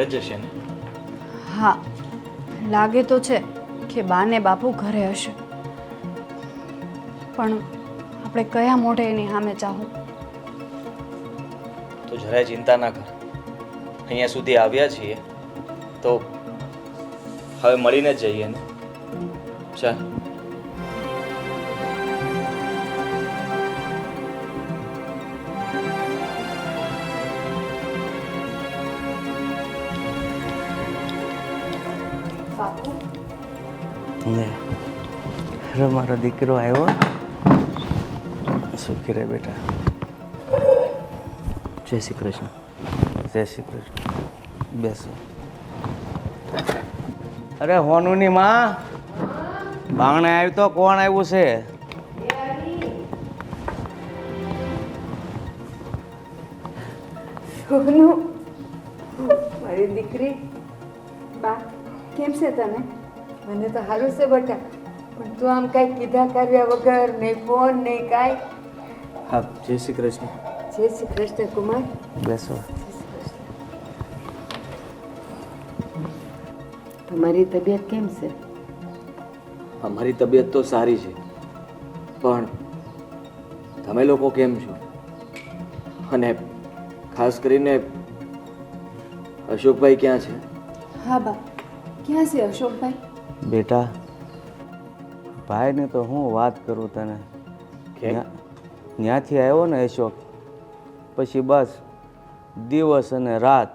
ઘરે જ હશે ને? હા લાગે તો છે કે બા ને બાપુ ઘરે હશે. પણ આપણે કયા મોઢે એની સામે ચાહું? તો જરાય ચિંતા ના કર. અહીંયા સુધી આવ્યા છીએ તો હવે મળીને જ જઈએ ને? ચાલ. બાપુ. લે અરે મારો દીકરો આવ્યો. સુખી રે બેટા? જય શ્રી કૃષ્ણ. જય શ્રી કૃષ્ણ. બેસો. અરે હોનુની માં. બાંગણે આવ્યું તો કોણ આવ્યું છે? સોનું મને તો સારું છે બેટા. પણ તું આમ કાંઈ કીધા કર્યા વગર નહીં ફોન નહીં કાંઈ. હા જય શ્રી કૃષ્ણ. જય શ્રી કૃષ્ણ કુમાર. બેસો. તમારી તબિયત કેમ છે? અમારી તબિયત તો સારી છે. પણ તમે લોકો કેમ છો? અને ખાસ કરીને અશોકભાઈ ક્યાં છે? હા બા ક્યાં છે અશોકભાઈ? બેટા ભાઈને તો હું વાત કરું તને? ત્યાંથી આવ્યો ને અશોક પછી બસ દિવસ અને રાત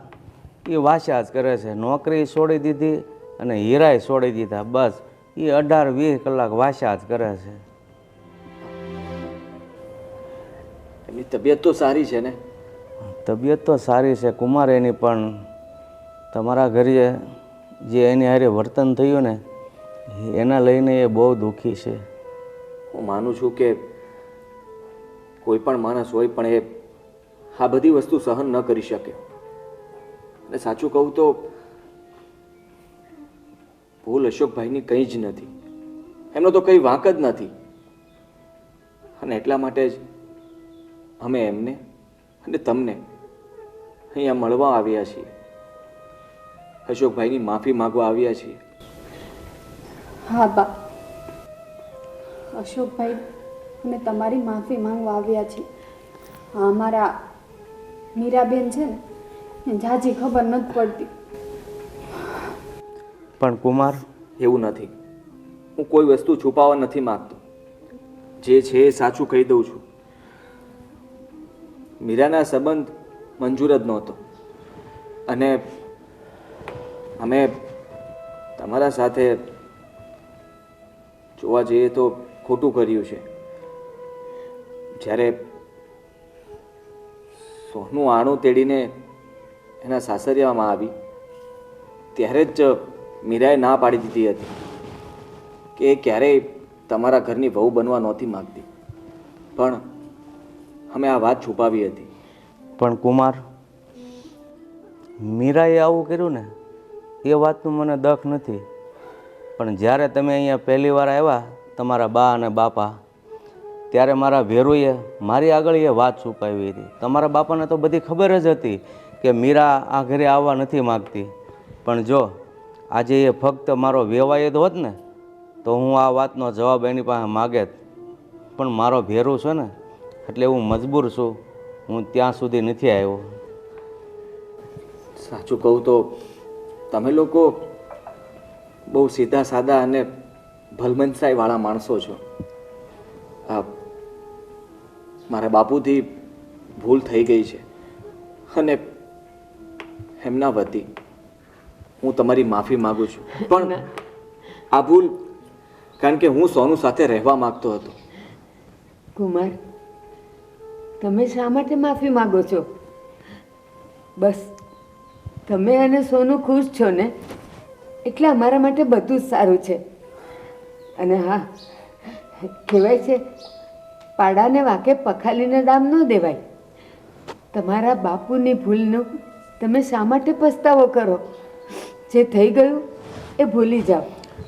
એ વાસ્યા જ કરે છે. નોકરી છોડી દીધી અને હીરાય છોડી દીધા. બસ એ અઢાર વીસ કલાક વાસ્યા જ કરે છે. એમની તબિયત તો સારી છે ને? તબિયત તો સારી છે કુમાર એની પણ તમારા ઘરે જે એની હારે વર્તન થયું ને એના લઈને એ બહુ દુઃખી છે. હું માનું છું કે કોઈ પણ માણસ હોય પણ એ આ બધી વસ્તુ સહન ન કરી શકે. અને સાચું કહું તો ભૂલ અશોકભાઈની કંઈ જ નથી. એમનો તો કંઈ વાંક જ નથી. અને એટલા માટે જ અમે એમને અને તમને અહીંયા મળવા આવ્યા છીએ. અશોકભાઈની માફી માગવા આવ્યા છીએ. હા, બા. અશોકભાઈ, અમે તમારી માફી માંગવા આવ્યા છીએ. અમારા મીરાબેન છે ને જાજી ખબર નથી પડતી. પણ કુમાર, એવું નથી. હું કોઈ વસ્તુ છુપાવવા નથી માંગતો. જે છે એ સાચું કહી દઉં છું. મીરાના સંબંધ મંજૂર જ નહોતો. અને અમે તમારા સાથે જોવા જઈએ તો ખોટું કર્યું છે. જ્યારે સોનું આણું તેડીને એના સાસરિયામાં આવી, ત્યારે જ મીરાએ ના પાડી દીધી હતી કે એ ક્યારેય તમારા ઘરની વહુ બનવા નહોતી માગતી. પણ અમે આ વાત છુપાવી હતી. પણ કુમાર, મીરાએ આવું કર્યું ને, એ વાતનું મને દખ નથી. પણ જ્યારે તમે અહીંયા પહેલી વાર આવ્યા તમારા બા અને બાપા, ત્યારે મારા ભેરુએ મારી આગળ એ વાત છુપાવી હતી. તમારા બાપાને તો બધી ખબર જ હતી કે મીરા આ ઘરે આવવા નથી માગતી. પણ જો, આજે એ ફક્ત મારો વેવાયત હોત ને, તો હું આ વાતનો જવાબ એની પાસે માગેત પણ મારો ભેરું છે ને, એટલે હું મજબૂર છું. હું ત્યાં સુધી નથી આવ્યો. સાચું કહું તો, તમે લોકો બહુ સીધા સાદા અને ભલમનસાઈ વાળા માણસો છો. આ મારા બાપુથી ભૂલ થઈ ગઈ છે. અને એમના વતી હું તમારી માફી માગું છું. પણ આ ભૂલ કારણ કે હું સોનું સાથે રહેવા માંગતો હતો. કુમાર તમે શા માટે માફી માગો છો? બસ તમે અને સોનું ખુશ છો ને? એટલે અમારા માટે બધું જ સારું છે. અને હા, કહેવાય છે, પાડાને વાકે પખાલીને દામ ન દેવાય. તમારા બાપુની ભૂલનો તમે શા માટે પસ્તાવો કરો? જે થઈ ગયું એ ભૂલી જાઓ.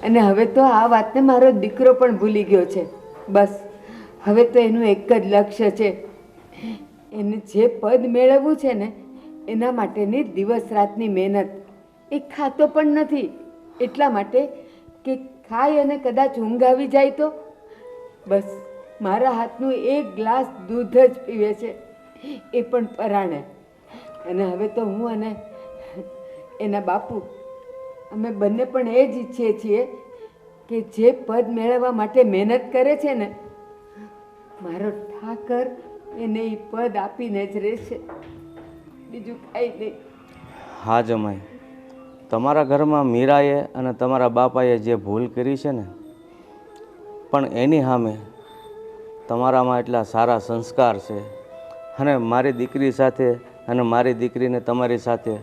અને હવે તો આ વાતને મારો દીકરો પણ ભૂલી ગયો છે. બસ, હવે તો એનું એક જ લક્ષ્ય છે. એને જે પદ મેળવવું છે ને, એના માટેની દિવસ રાતની મહેનત. એ ખાતો પણ નથી. એટલા માટે કે ખાય અને કદાચ ઊંઘ આવી જાય તો? બસ, મારા હાથનું એક ગ્લાસ દૂધ જ પીવે છે. એ પણ પરાણે. અને હવે તો હું અને એના બાપુ, અમે બંને પણ એ જ ઈચ્છીએ છીએ કે જે પદ મેળવવા માટે મહેનત કરે છે ને, મારો ઠાકર એને એ પદ આપીને જ રહેશે. બીજું કાંઈ નહીં. હા, જમાઈ. તમારા ઘરમાં મીરાએ અને તમારા બાપાએ જે ભૂલ કરી છે ને, પણ એની સામે તમારામાં એટલા સારા સંસ્કાર છે અને મારી દીકરી સાથે અને મારી દીકરીને તમારી સાથે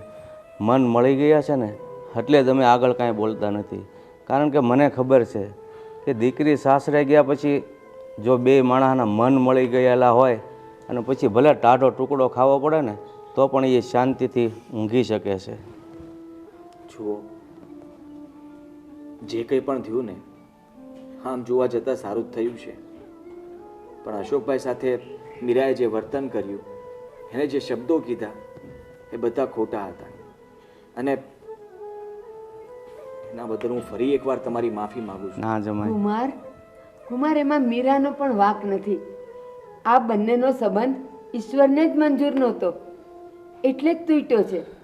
મન મળી ગયા છે ને, એટલે તમે આગળ કાંઈ બોલતા નથી. કારણ કે મને ખબર છે કે દીકરી સાસરે ગયા પછી જો બે માણસના મન મળી ગયેલા હોય અને પછી ભલે ટાઢો ટુકડો ખાવો પડે ને, તો પણ એ શાંતિથી ઊંઘી શકે છે. જુઓ. જે કંઈ પણ થયું ને આમ જોવા જતાં સારું જ થયું છે. પણ અશોકભાઈ સાથે મીરાએ જે વર્તન કર્યું એને જે શબ્દો કીધા એ બધા ખોટા હતા. અને એના બદલ હું ફરી એકવાર તમારી માફી માંગુ છું. ના જમાય. કુમાર કુમાર એમાં મીરાનો પણ વાક નથી. આ બંનેનો સંબંધ ઈશ્વરને જ મંજૂર નહોતો. એટલે જ તૂટ્યો છે.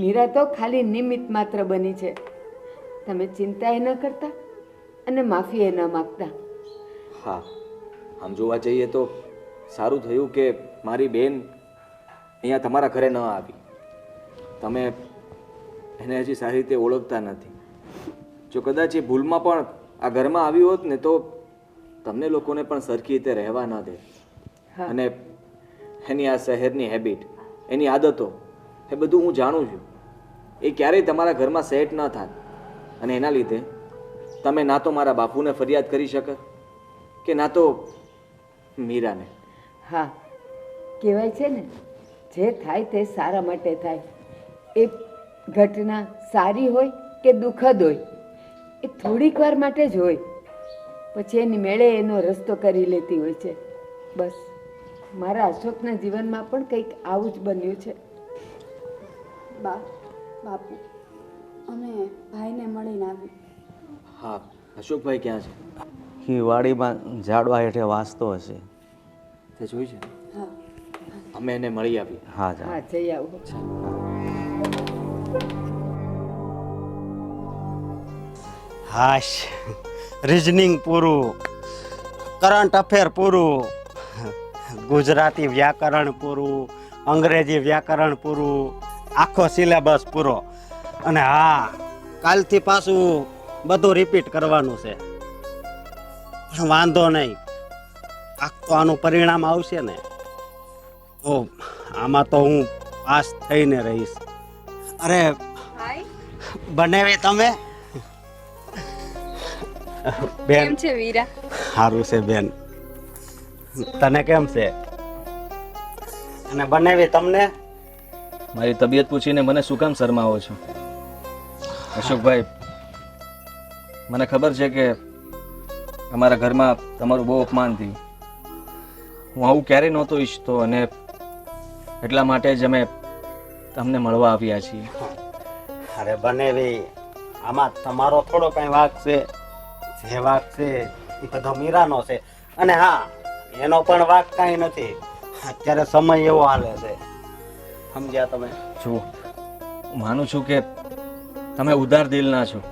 મીરા તો ખાલી નિમિત્ત માત્ર બની છે. તમે ચિંતા એ ન કરતા અને માફી એ ન માગતા. હા આમ જોવા જઈએ તો સારું થયું કે મારી બેન અહીંયા તમારા ઘરે ન આવી. તમે એને હજી સારી રીતે ઓળખતા નથી. જો કદાચ એ ભૂલમાં પણ આ ઘરમાં આવી હોત ને તો તમને લોકોને પણ સરખી રીતે રહેવા ન દે અને એની આ શહેરની હેબિટ એની આદતો એ બધું હું જાણું છું. એ ક્યારેય તમારા ઘરમાં સેટ ન થાય અને એના લીધે તમે ના તો મારા બાપુને ફરિયાદ કરી શકો કે ના તો મીરાને. હા, કહેવાય છે ને, જે થાય તે સારા માટે થાય. એ ઘટના સારી હોય કે દુઃખદ હોય, એ થોડીક વાર માટે જ હોય. પછી એની મેળે એનો રસ્તો કરી લેતી હોય છે. બસ, મારા અશોકના જીવનમાં પણ કંઈક આવું જ બન્યું છે. બા બાપુ. અમે ભાઈને મળીને આવી. હા અશોકભાઈ ક્યાં છે? એ વાડીમાં ઝાડવા હેઠે વાંચતો હશે. તે જોયું છે? હા. અમે એને મળી આવી હા હા જઈ આવો. હાશ. રિઝનિંગ પૂરું. કરંટ અફેર પૂરું. ગુજરાતી વ્યાકરણ પૂરું. અંગ્રેજી વ્યાકરણ પૂરું. આખો સિલેબસ પૂરો. અને હા કાલથી પાછું બધું રિપીટ કરવાનું છે. પણ વાંધો નહીં. આખો આનું પરિણામ આવશે ને તો આમાં તો હું પાસ થઈને રહીશ. અરે બનાવી તમે? બેન. છે વીરા? સારું છે બેન. તને કેમ છે? અને બનાવી તમને? મારી તબિયત પૂછીને મને શું કામ શરમાવો છો? અશોકભાઈ, મને ખબર છે કે અમારા ઘરમાં તમારું બહુ અપમાન થયું. હું આવું ક્યારેય નહોતો ઈચ્છતો અને એટલા માટે જ અમે તમને મળવા આવ્યા છીએ. અરે બને ભાઈ આમાં તમારો થોડો કઈ વાક છે. જે વાક છે એ બધો મીરાનો છે. અને હા, એનો પણ વાક કાંઈ નથી. અત્યારે સમય એવો હાલે છે. સમજ્યા તમે? જુઓ માનું છું કે તમે ઉદાર દિલના છો.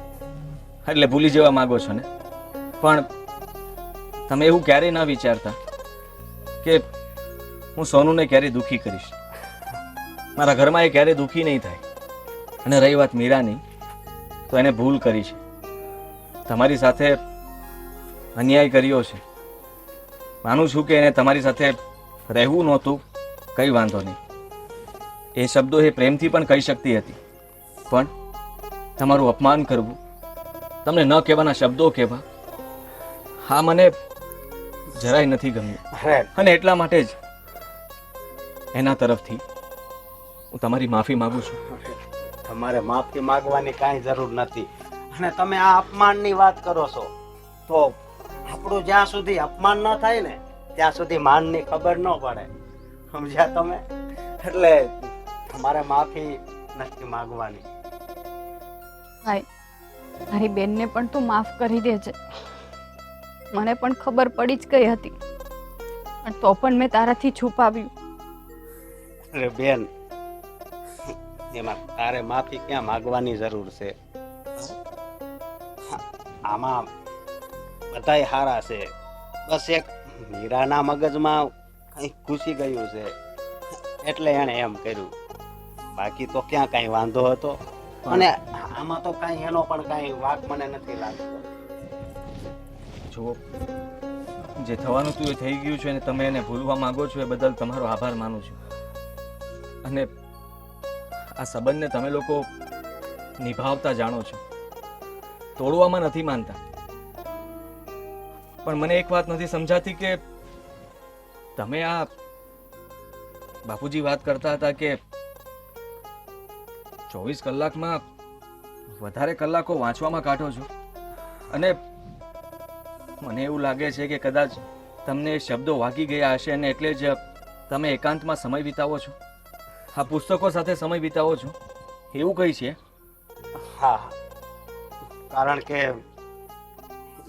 એટલે ભૂલી જવા માંગો છો ને? પણ તમે એવું ક્યારેય ના વિચારતા કે હું સોનુને ક્યારેય દુઃખી કરીશ. મારા ઘરમાં એ ક્યારેય દુઃખી નહીં થાય. અને રહી વાત મીરાની, તો એને ભૂલ કરી છે. તમારી સાથે અન્યાય કર્યો છે. માનું છું કે એને તમારી સાથે રહેવું નહોતું, કંઈ વાંધો નહીં. એ શબ્દો એ પ્રેમથી પણ કહી શકતી હતી. પણ તમારું અપમાન કરવું તમને ન કહેવાના શબ્દો કહેવા હા મને જરાય નથી ગમ્યું. અને એટલા માટે જ એના તરફથી હું તમારી માફી માંગુ છું. તમારે માફી માંગવાની કાંઈ જરૂર નથી. અને તમે આ અપમાનની વાત કરો છો તો આપણું જ્યાં સુધી અપમાન ન થાય ને ત્યાં સુધી માનની ખબર ન પડે. સમજ્યા તમે? એટલે તમારે માફી નથી માગવાની. ભાઈ મારી બેનને પણ તું માફ કરી દેજે. મને પણ ખબર પડી જ ગઈ હતી. પણ તો પણ મેં તારાથી છુપાવ્યું. અરે બેન એમાં તારે માફી ક્યાં માગવાની જરૂર છે? આમાં બધાય હારા છે. બસ એક મીરાના મગજમાં કંઈક ઘૂસી ગયું છે. એટલે એણે એમ કર્યું. બાકી તો ક્યાં કાંઈ વાંધો હતો. અને આમાં તો કાંઈ એનો પણ કાંઈ વાક મને નથી લાગતો. જો જે થવાનું હતું એ થઈ ગયું છે અને તમે એને ભૂલવા માંગો છો એ બદલ તમારો આભાર માનું છું. અને આ સંબંધને તમે લોકો નિભાવતા જાણો છો. તોડવામાં નથી માનતા. પણ મને એક વાત નથી સમજાતી કે તમે આ બાપુજી વાત કરતા હતા કે ચોવીસ કલાકમાં વધારે કલાકો વાંચવામાં કાઢો છો. અને મને એવું લાગે છે કે કદાચ તમને શબ્દો વાગી ગયા હશે અને એટલે જ તમે એકાંતમાં સમય વિતાવો છો. આ પુસ્તકો સાથે સમય વિતાવો છો. એવું કઈ છે? હા કારણ કે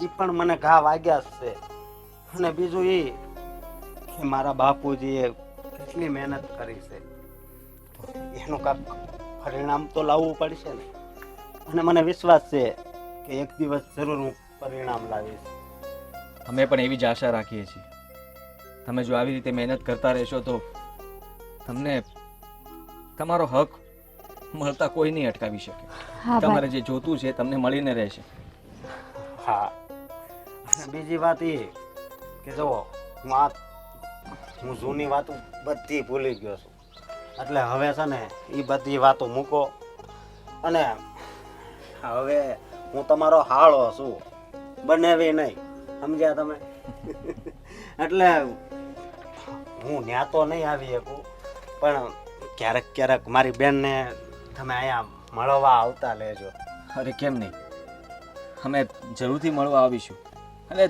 એ પણ મને ઘા વાગ્યા છે. અને બીજું એ કે મારા બાપુજીએ કેટલી મહેનત કરી છે. એનું કાંક પરિણામ તો લાવવું પડશે ને. અને મને વિશ્વાસ છે કે એક દિવસ જરૂર હું પરિણામ લાવીશ. અમે પણ એવી જ આશા રાખીએ છીએ. તમે જો આવી રીતે મહેનત કરતા રહેશો તો તમને તમારો હક મળતા કોઈ નહીં અટકાવી શકે. તમારે જે જોતું છે તમને મળીને રહેશે. હા. અને બીજી વાત એ કે જો હું આ હું જૂની વાત બધી ભૂલી ગયો છું. એટલે હવે છે ને એ બધી વાતો મૂકો. અને હવે હું તમારો હાળો છું. બનેવી નહીં. સમજ્યા તમે? એટલે હું ન્યા તો નહીં આવી શકું, પણ ક્યારેક ક્યારેક મારી બેનને તમે અહીંયા મળવા આવતા લેજો. અરે કેમ નહીં? અમે જરૂરથી મળવા આવીશું. અને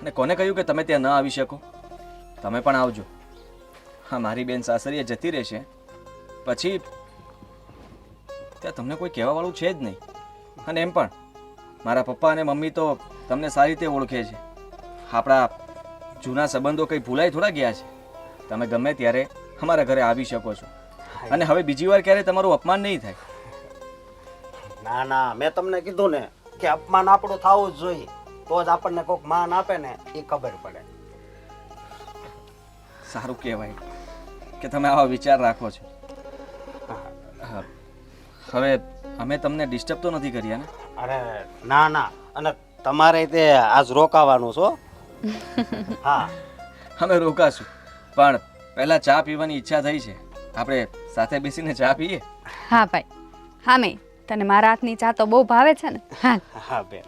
અને કોને કહ્યું કે તમે ત્યાં ન આવી શકો? તમે પણ આવજો. હા મારી બેન સાસરીએ જતી રહેશે. પછી ત્યાં તમને કોઈ કહેવાવાળું છે જ નહીં. અને એમ પણ મારા પપ્પા અને મમ્મી તો તમને સારી રીતે ઓળખે છે. આપણા જૂના સંબંધો કંઈ ભૂલાઈ થોડા ગયા છે. તમે ગમે ત્યારે અમારા ઘરે આવી શકો છો. અને હવે બીજી વાર ક્યારે તમારું અપમાન નહીં થાય. ના ના મેં તમને કીધું ને કે અપમાન આપણું થવું જ જોઈએ. તો જ આપણને કોઈક માન આપે ને એ ખબર પડે. સારું કહેવાય. કે તમે આવા વિચાર રાખો છો? હા. હવે અમે તમને ડિસ્ટર્બ તો નથી કર્યા ને? અરે ના ના. અને તમારે તે આજ રોકાવાનું છો? હા. અમે રોકાશું. પણ પહેલા ચા પીવાની ઈચ્છા થઈ છે. આપણે સાથે બેસીને ચા પીએ? હા ભાઈ. હા મેં. તને મારા હાથની ચા તો બહુ ભાવે છે ને? હા. હા બેન.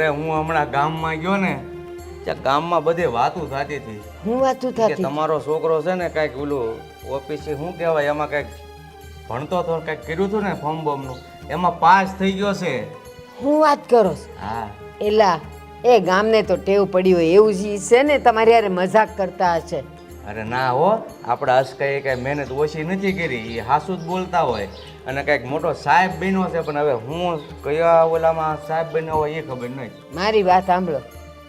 અરે હું હમણાં ગામમાં ગયો ને ત્યાં ગામમાં બધે વાતું થતી હતી. હું વાતું કે થતી? તમારો છોકરો છે ને કાંઈક ઓલું ઓફિસે શું કહેવાય એમાં કાંઈક ભણતો હતો કાંઈક કર્યું હતું ને ફોર્મ બોમનું એમાં પાસ થઈ ગયો છે. હું વાત કરો છો? હા. એલા એ ગામને તો ટેવ પડી હોય એવું જ ઈ છે ને તમારી યારે મજાક કરતા હશે. અરે ના હો આપણે અસકાએ કાંઈ મહેનત ઓછી નથી કરી એ હાસુ જ બોલતા હોય. અને કાંઈક મોટો સાહેબ બન્યો છે પણ હવે હું કયા ઓલામાં સાહેબ બન્યો હોય એ ખબર નહીં. મારી વાત સાંભળો.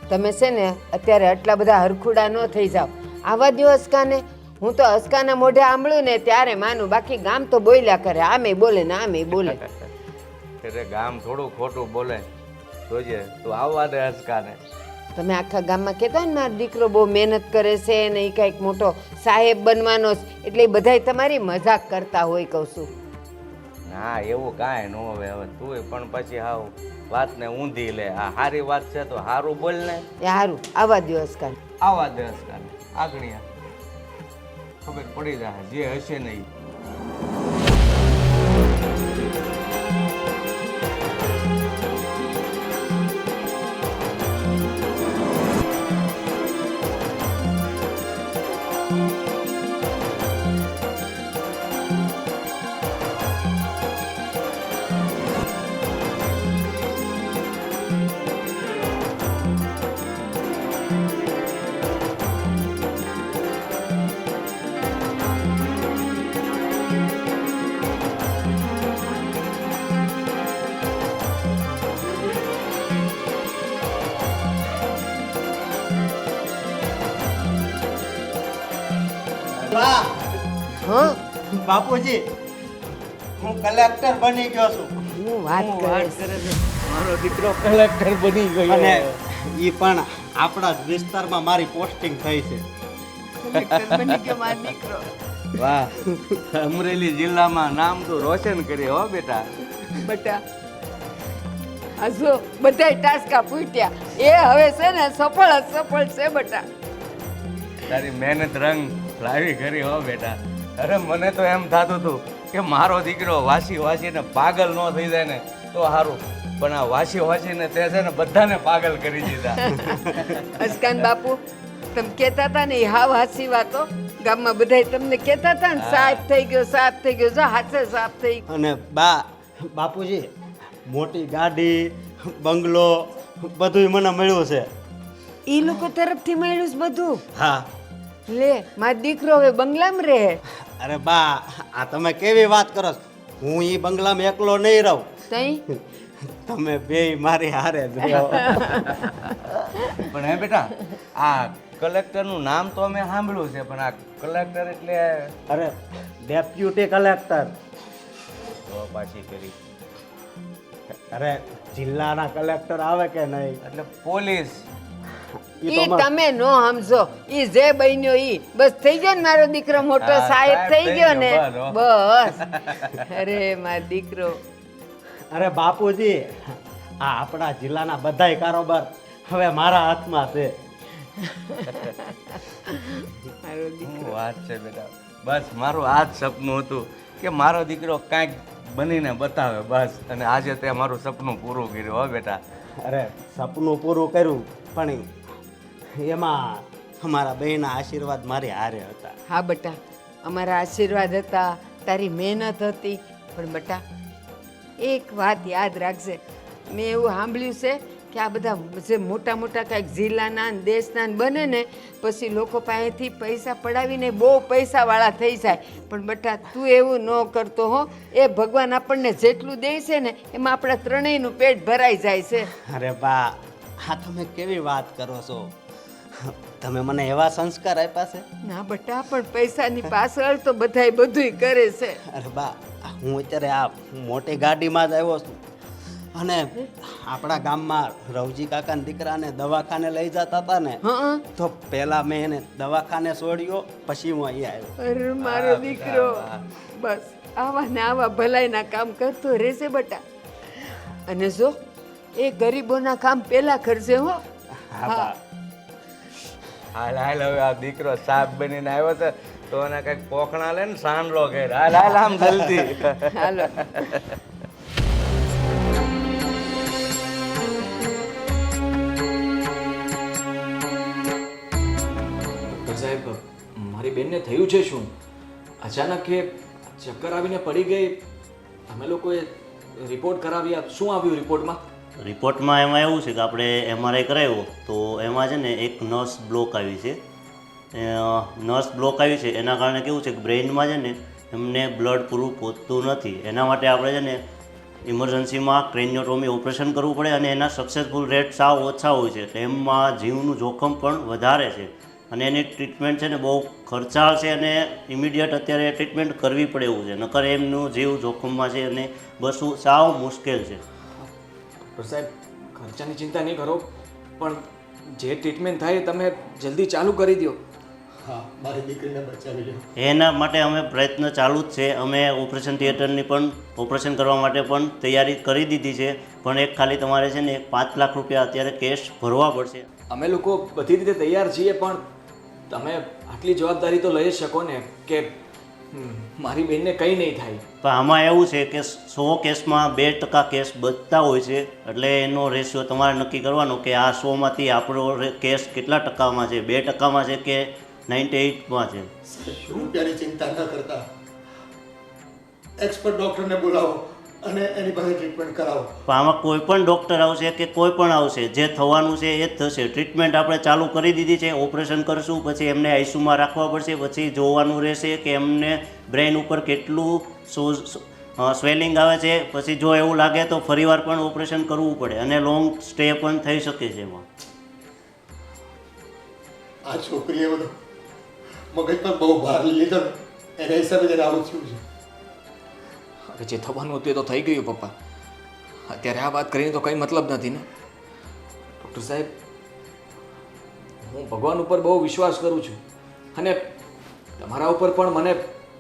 તમે છે ને અત્યારે આટલા બધા હરખુડા ન થઈ જાઓ. આવા દો અસકાને હું તો અસકાના મોઢે સાંભળું ને ત્યારે માનું બાકી ગામ તો બોલ્યા કરે. આમે બોલે ને આમે બોલે. એટલે ગામ થોડું ખોટું બોલે. જોજે તું આવવા દે અસકાને તમે આખા ગામમાં કહેતા ને મારો દીકરો બહુ મહેનત કરે છે ને એ કંઈક મોટો સાહેબ બનવાનો છે. એટલે બધાય તમારી મજાક કરતા હોય કહું છું. ના એવું કાંઈ ન હવે હવે તું પણ પછી હાવ વાતને ઊંધી લે. આ સારી વાત છે તો સારું બોલ ને. એ સારું આવા દિવસ કાલ. આવા દિવસ કાલ. આગળ ખબર પડી જાય જે હશે ને બાપુજી હું કલેક્ટર બની ગયો છું. હું વાત વાત કરે છે. મારો દીકરો કલેક્ટર બની ગયો. અને એ પણ આપણા જ વિસ્તારમાં મારી પોસ્ટિંગ થઈ છે. વાહ. અમરેલી જિલ્લામાં નામ તો રોશન કરી હો બેટા. બટા આ જો બધાય ટાસ્કા પૂટ્યા એ હવે છે ને સફળ સફળ છે બટા. તારી મહેનત રંગ લાવી કરી હો બેટા. અરે મને તો એમ થતું હતું કે મારો દીકરો વાસી વાસીને પાગલ ન થઈ જાય ને તો સારું પણ આ વાસી વાસીને તે છે ને બધાને પાગલ કરી દીધા. અસકાન બાપુ તમે કહેતા હતા ને એ હાવ હાસી વાતો. ગામમાં બધાય તમને કહેતા હતા ને સાફ થઈ ગયો સાફ થઈ ગયો જો હાથે સાફ થઈ અને બા બાપુજી મોટી ગાડી બંગલો બધું મને મળ્યું છે. એ લોકો તરફથી મળ્યું છે બધું? હા. લે મારો દીકરો હવે બંગલામાં રહે. અરે બા આ તમે કેવી વાત કરો હું ઈ બંગલામાં એકલો નહીં રહું. તઈ? તમે બે મારી હારે જ પણ હે બેટા આ કલેક્ટરનું નામ તો અમે સાંભળ્યું છે પણ આ કલેક્ટર એટલે અરે ડેપ્યુટી કલેક્ટર. તો પાછી કરી. અરે જિલ્લાના કલેક્ટર આવે કે નહીં? એટલે પોલીસ. ઈ તમે નો સમજો ઈ જે બન્યો ઈ. બસ થઈ ગયો ને મારો દીકરો મોટો સાહેબ થઈ થઈ ગયો ને. બસ અરે મારો દીકરો. અરે બાપુજી આ આપણા જિલ્લાના બધાય કારોબાર હવે મારા હાથમાં છે. મારો દીકરો. વાત છે બેટા? બસ મારું આ જ સપનું હતું કે મારો દીકરો કાંઈક બનીને બતાવે બસ. અને આજે તે મારું સપનું પૂરું કર્યું હો બેટા. અરે સપનું પૂરું કર્યું પણ એમાં અમારા બહેના આશીર્વાદ મારી હારે હતા. હા બટા અમારા આશીર્વાદ હતા તારી મહેનત હતી. પણ બટા એક વાત યાદ રાખજે મેં એવું સાંભળ્યું છે કે આ બધા જે મોટા મોટા કાંઈક જિલ્લાના દેશના બને ને પછી લોકો પાસેથી પૈસા પડાવીને બહુ પૈસાવાળા થઈ જાય. પણ બટા તું એવું ન કરતો હો. એ ભગવાન આપણને જેટલું દે છે ને એમાં આપણા ત્રણેયનું પેટ ભરાઈ જાય છે. અરે બા આ તમે કેવી વાત કરો છો? તમે મને એવા સંસ્કાર આપ્યા છે? ના બટા પણ પૈસાની પાછળ તો બધાય બધુંય કરે છે. અરે બા હું અત્યારે આ મોટી ગાડીમાં જ આવ્યો છું. અને આપણા ગામમાં રવજી કાકાના દીકરાને દવાખાને લઈ જતા હતા ને તો પેલા મેં એને દવાખાને છોડ્યો પછી હું અહીંયા આવ્યો. અરે મારો દીકરો. બસ આવા ને આવા ભલાઈના કામ કરતો રહેશે બટા. અને જો એ ગરીબોના કામ પેલા કરજે હો. હા હાલ હાલ હવે આ દીકરો સાપ બનીને આવ્યો છે તો એને કંઈક પોખણા લે ને સાંડલો ઘેર. હાલ હાલ આમ જલ્દી. હાલો. ડૉક્ટર સાહેબ મારી બેનને થયું છે શું? અચાનક એ ચક્કર આવીને પડી ગઈ. અમે લોકોએ રિપોર્ટ કરાવ્યા શું આવ્યું રિપોર્ટમાં રિપોર્ટમાં એમાં એવું છે કે આપણે એમઆરઆઈ કરાવ્યો તો એમાં છે ને એક નર્સ બ્લોક આવી છે. નર્સ બ્લોક આવી છે. એના કારણે કેવું છે કે બ્રેઇનમાં છે ને એમને બ્લડ પૂરું પહોંચતું નથી. એના માટે આપણે છે ને ઇમરજન્સીમાં ક્રેન્યોટોમી ઓપરેશન કરવું પડે અને એના સક્સેસફુલ રેટ સાવ ઓછા હોય છે. એમાં જીવનું જોખમ પણ વધારે છે. અને એની ટ્રીટમેન્ટ છે ને બહુ ખર્ચાળ છે અને ઇમિડિયેટ અત્યારે ટ્રીટમેન્ટ કરવી પડે એવું છે. નકર એમનું જીવ જોખમમાં છે અને બસવું સાવ મુશ્કેલ છે. ડૉક્ટર સાહેબ ખર્ચાની ચિંતા નહીં કરો પણ જે ટ્રીટમેન્ટ થાય તમે જલ્દી ચાલુ કરી દો હા મારી દીકરીને બચાવી લ્યો એના માટે અમે પ્રયત્ન ચાલુ જ છે. અમે ઓપરેશન થિયેટરની પણ ઓપરેશન કરવા માટે પણ તૈયારી કરી દીધી છે. પણ એક ખાલી તમારે છે ને પાંચ લાખ રૂપિયા અત્યારે કેશ ભરવા પડશે. અમે લોકો બધી રીતે તૈયાર છીએ પણ તમે આટલી જવાબદારી તો લઈ જ શકો ને કે મારી બેનને કંઈ નહીં થાય. પણ આમાં એવું છે કે સો કેસમાં બે ટકા કેસ બચતા હોય છે એટલે એનો રેશિયો તમારે નક્કી કરવાનો કે આ સોમાંથી આપણો કેસ કેટલા ટકામાં છે બે ટકામાં છે કે નાઇન્ટી એઇટમાં છે રૂપિયાની ચિંતા ન કરતા? એક્સપર્ટ ડૉક્ટરને બોલાવો. અને એની પાસે ટ્રીટમેન્ટ કરાવો. પણ આમાં કોઈ પણ ડૉક્ટર આવશે કે કોઈ પણ આવશે જે થવાનું છે એ જ થશે. ટ્રીટમેન્ટ આપણે ચાલુ કરી દીધી છે ઓપરેશન કરશું પછી એમને આઈસીયુમાં રાખવા પડશે પછી જોવાનું રહેશે કે એમને બ્રેન ઉપર કેટલું સ્વેલિંગ આવે છે. પછી જો એવું લાગે તો ફરીવાર પણ ઓપરેશન કરવું પડે અને લોંગ સ્ટે પણ થઈ શકે છે એમાં. આ છોકરીએ બધો મગજ પર બહુ ભાર લીધો એના હિસાબે જરા આવું થયું છે. હવે જે થવાનું હતું એ તો થઈ ગયું પપ્પા. અત્યારે આ વાત કરીને તો કંઈ મતલબ નથી ને. ડૉક્ટર સાહેબ, હું ભગવાન ઉપર બહુ વિશ્વાસ કરું છું. અને તમારા ઉપર પણ મને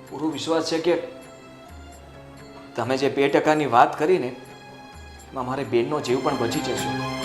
પૂરો વિશ્વાસ છે કે તમે જે બે ટકાની વાત કરીને એમાં મારે બેનનો જીવ પણ બચી જશે.